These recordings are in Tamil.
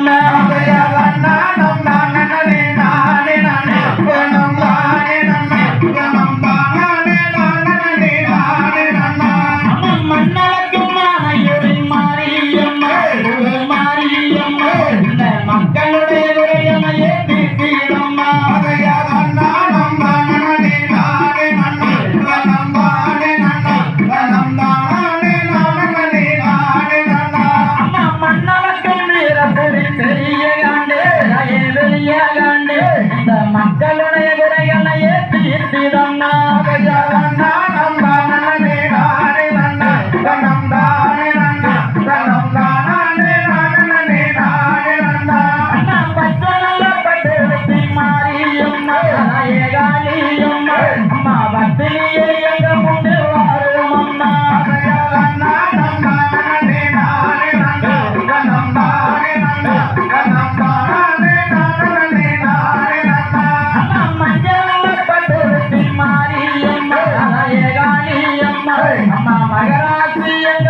மக்களுடைய இந்த மக்களுடைய குறைகளையே தீர்த்திடம்மா அண்ணா பச்சனல்ல பட்டு மாறியம்மா ஏகாலியம்மா அம்மா பத்தினியே மகராசி என்ற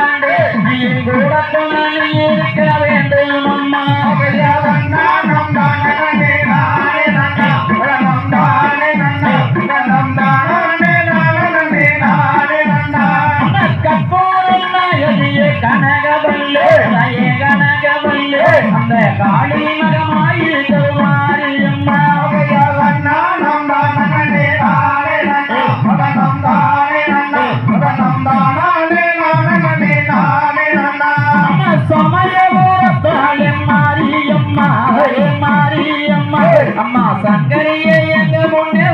கனகவல்லே கனகவல்லே அந்த அம்மா. சங்கரியே எங்க முன்னே